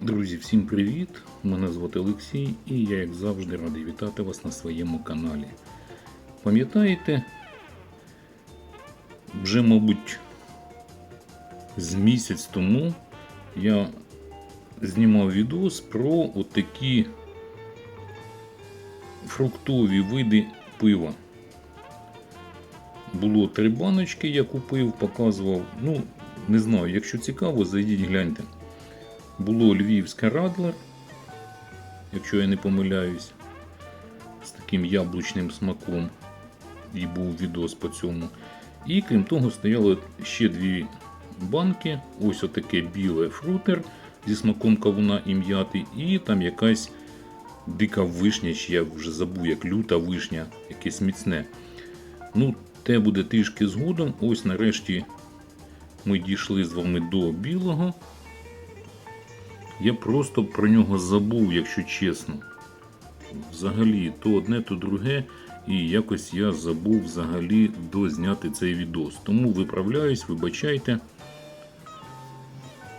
Друзі, всім привіт! Мене звати Олексій і я, як завжди, радий вітати вас на своєму каналі. Пам'ятаєте, вже, мабуть, з місяць тому я знімав відос про отакі фруктові види пива. Було три баночки, я купив, показував. Ну, не знаю, якщо цікаво, зайдіть гляньте. Було львівське радлер, якщо я не помиляюсь, з таким яблучним смаком. І був відос по цьому. І крім того, стояло ще дві банки. Ось отаке біле фрутер зі смаком кавуна і м'яти, і там якась дика вишня, чи я вже забув, як люта вишня, якесь міцне. Ну, те буде трішки згодом. Ось нарешті ми дійшли з вами до білого. Я просто про нього забув, якщо чесно. Взагалі, то одне, то друге. І якось я забув взагалі дозняти цей відос. Тому виправляюсь, вибачайте.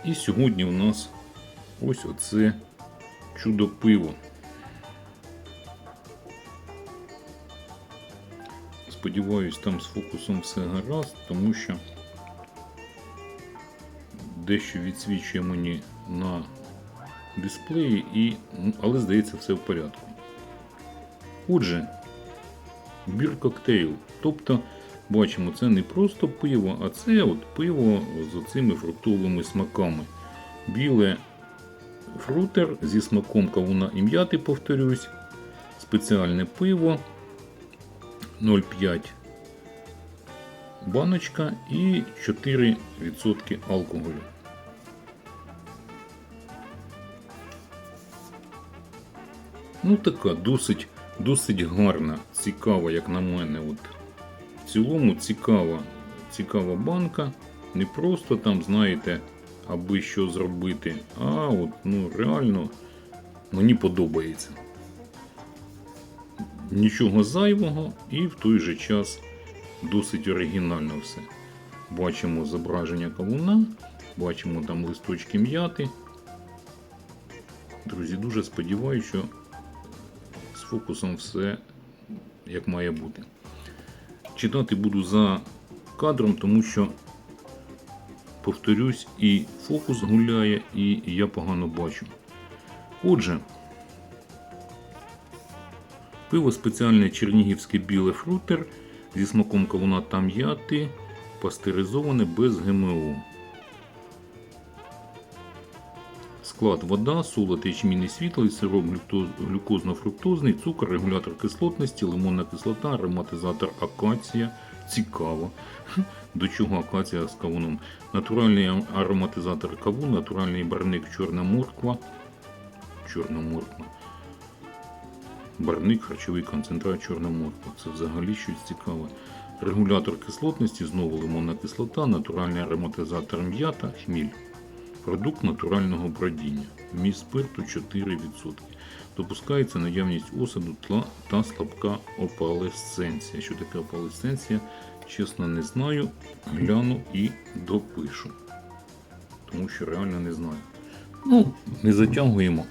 І сьогодні у нас ось оце чудо пиво. Сподіваюсь, там з фокусом все гаразд, тому що дещо відсвічує мені на дисплеї, і, ну, але здається, все в порядку. Отже, бір коктейл. Тобто, бачимо, це не просто пиво, а це от пиво з оцими фруктовими смаками. Біле фрутер зі смаком кавуна і м'яти, повторюсь, спеціальне пиво 0,5 баночка і 4% алкоголю. Ну, така досить, досить гарна, цікава, як на мене. От. В цілому цікава, цікава банка. Не просто там, знаєте, аби що зробити, а от, ну, реально мені подобається. Нічого зайвого і в той же час досить оригінально все. Бачимо зображення кавуна, бачимо там листочки м'яти. Друзі, дуже сподіваюся, що з фокусом все як має бути. Читати буду за кадром, тому що, повторюсь, і фокус гуляє, і я погано бачу. Отже, пиво спеціальне чернігівське біле фрутер зі смаком кавуна та м'яти, пастеризоване без ГМО. Склад вода, солод, ячмінний світлий, сироп глюкозно-фруктозний, цукор, регулятор кислотності, лимонна кислота, ароматизатор акація. Цікаво. До чого акація з кавуном? Натуральний ароматизатор кавун, натуральний барник чорна морква. Чорна морква. Барник, харчовий концентрат, чорна морква. Це взагалі щось цікаве. Регулятор кислотності, знову лимонна кислота, натуральний ароматизатор м'ята, хміль. Продукт натурального бродіння. Вміст спирту 4%. Допускається наявність осаду та слабка опалесценція. Що таке опалесценція? Чесно, не знаю. Гляну і допишу. Тому що реально не знаю. Ну, не затягуємо.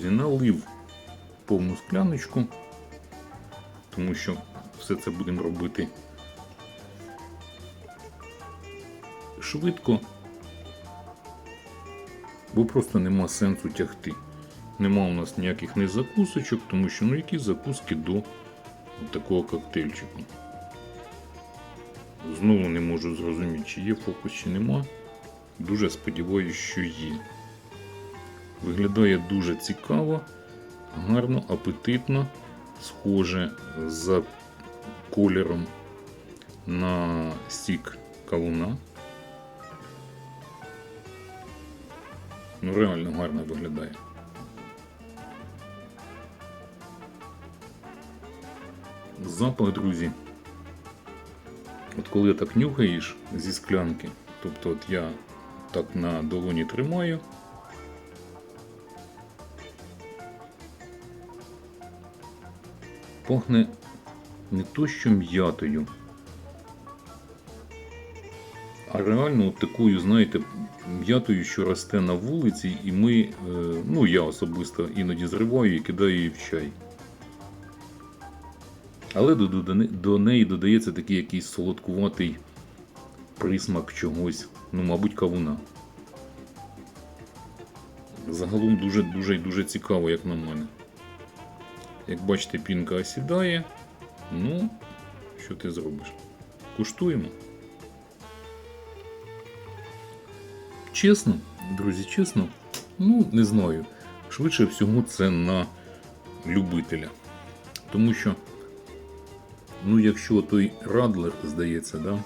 Друзі, налив повну скляночку, тому що все це будемо робити швидко, бо просто нема сенсу тягти. Нема у нас ніяких не закусочок, тому що ну які закуски до такого коктейльчику. Знову не можу зрозуміти, чи є фокус, чи нема. Дуже сподіваюся, що є. Виглядає дуже цікаво, гарно, апетитно, схоже за кольором на стік кавуна. Ну, реально гарно виглядає. Запах, друзі. От коли так нюхаєш зі склянки, тобто от я так на долоні тримаю. Пахне не то що м'ятою, а реально такою, знаєте, м'ятою, що росте на вулиці, і ми, е, ну я особисто іноді зриваю і кидаю її в чай. Але до, неї додається такий якийсь солодкуватий присмак чогось, ну, мабуть, кавуна. Загалом дуже дуже дуже цікаво, як на мене. Як бачите, пінка осідає. Ну, що ти зробиш? Куштуємо. Чесно, друзі, чесно, ну, не знаю. Швидше всього це на любителя. Тому що, ну, якщо той радлер, здається, да, е,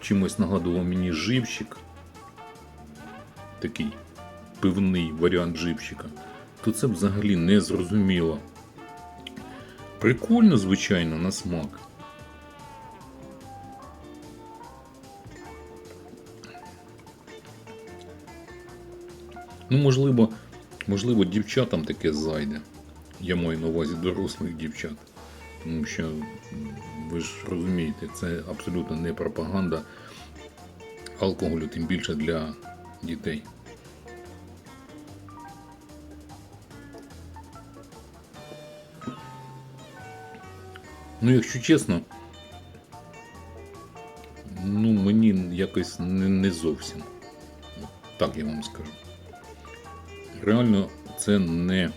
чимось нагадував мені живчик, такий пивний варіант живчика, то це взагалі не зрозуміло. Прикольно, звичайно, на смак. Ну, можливо, можливо, дівчатам таке зайде. Я маю на увазі дорослих дівчат. Тому що, ви ж розумієте, це абсолютно не пропаганда алкоголю, тим більше для дітей. Ну, якщо чесно, ну мені якось не, не зовсім. Так я вам скажу. Реально, це не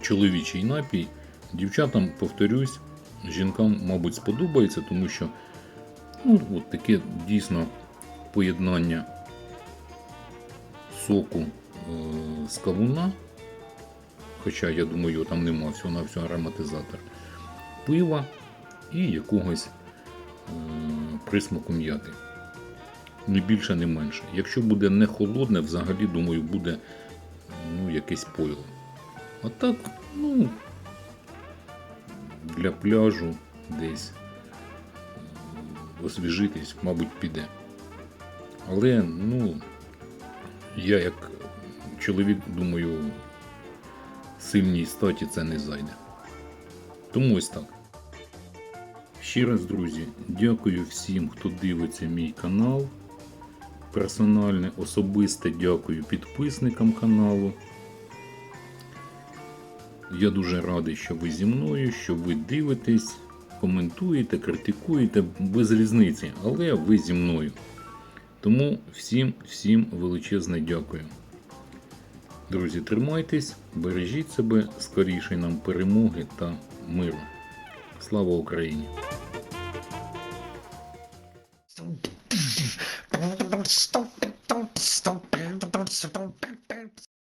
чоловічий напій. Дівчатам, повторюсь, жінкам, мабуть, сподобається, тому що ну, от таке дійсно поєднання соку е, з кавуна. Хоча, я думаю, там нема всього на всього ароматизатор. Пива і якогось присмаку м'яти. Не більше, не менше. Якщо буде не холодне, взагалі, думаю, буде ну, якесь пойло. А так, ну, для пляжу десь освіжитись, мабуть, піде. Але, ну, я як чоловік, думаю, сильній статі це не зайде. Тому ось так. Ще раз, друзі, дякую всім, хто дивиться мій канал. Персональне, особисте дякую підписникам каналу. Я дуже радий, що ви зі мною, що ви дивитесь, коментуєте, критикуєте без різниці, але ви зі мною. Тому всім, всім величезне дякую. Друзі, тримайтесь, бережіть себе, скорішої нам перемоги та миру. Слава Україні! Stop.